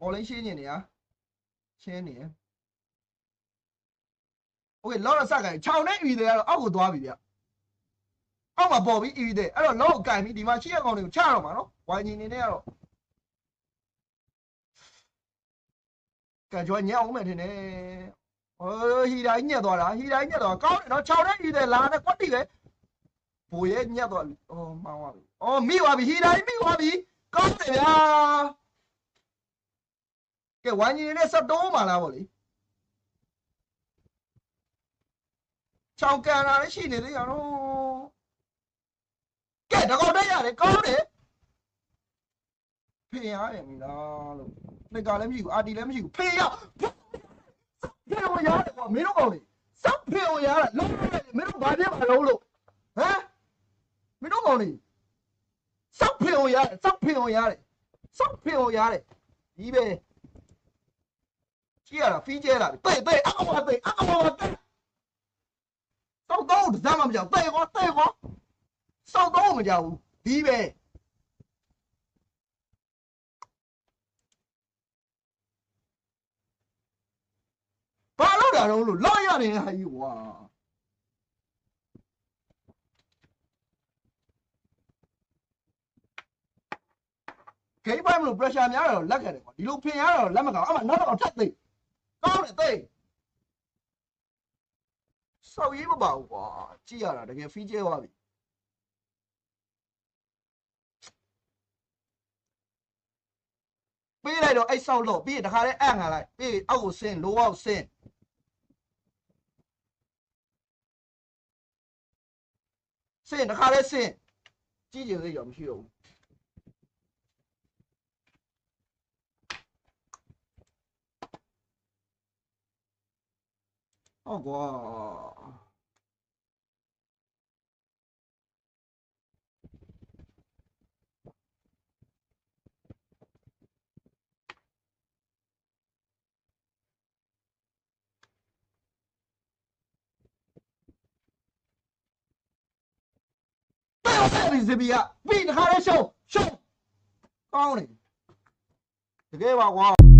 ပေါ်လင်းရှင်းနေနေရရှင်းနေရโอเคလောတော့စကန်6နဲ့ EV တွေကတော့အောက်ကိုသွားပြီဗျအောက်မှာပေါ်ပြီး EV တွေအဲ့တော့လောကိုကန်ပြီးဒီမှာရှိရကောင်တွေကိုချတော့မှာနော်ဝိုင်းကြီးနေနေကတော့ကကြွညံအောင်မယ်ထင်တယ်ဟိုဟီတိုင်းညက်သွားတာဟီတိုင်းညက်သွားကောင်းတယ်နော်6နဲ့ EV တွေလာတယ်ကွက်တိပဲဘိုးရဲ့ညက်သွားပြီအော်မှောင်းသွားပြီအော်မိသွားပြီဟီတိုင်းမိသွားပြီကောင်းတယ်ဗျာ ကဲ ဝိုင်းကြီးနေနဲ့ဆက်တိုးမှလားဗောလေချောင်းကန်လာလည်းရှိနေသေးရတော့ကဲတကောက်တက်ရတယ်ကောင်းတယ်ဖေးရတယ်မလားလို့နှစ်ကလည်းမရှိဘူးအာတီလည်းမရှိဘူးဖေးရဖေးဝင်ရတယ်ကွာမင်းတို့ကောင်လေစပ်ဖေးဝင်ရတာလုံးရတယ်မင်းတို့ဘာပြမှာလုံးလို့ဟမ်မင်းတို့ကောင်လေစပ်ဖေးဝင်ရတယ်စပ်ဖေးဝင်ရတယ်စပ်ဖေးဝင်ရတယ်ဒီပဲ ကြည့်ရတာဖီးကျဲလာပြီတိတ်တိတ်အကောင်တိတ်အကောင်တိတ်စောက်တော့ဇာမမကြောက်တိတ်ကောတိတ်ကောစောက်တော့မကြောက်ဘူးဒီပဲဘာလို့တာတော့လို့လော့ရတယ်ဟာကြီးကွာဂိမ်းပိုင်းမလို့ pressure များတော့လက်ခံတယ်ကွာဒီလိုဖင်ရတော့လက်မကောင်းအမှနောက်တော့ထက်သိ ကောင်းတယ်သိစောက်ရေးမပါဘူးကွာကြည့်ရတာတကယ်ဖီးကျဲသွားပြီပေးလိုက်တော့အဲ့ဆောက်လို့ပြီးရင်တခါလဲအံ့ငါလိုက်ပြီးရင်အောက်ကိုဆင်းလိုအောက်ဆင်းဆင်းတခါလဲဆင်းကြည့်ကြစိတ်ရောမရှိတော့ဘူး ဟုတ်ကွာတဲ့ဆက်ပြီးစပီကပြီးတခါလေးရှုံးရှုံးကောင်းတယ်တကယ်ပါကွာ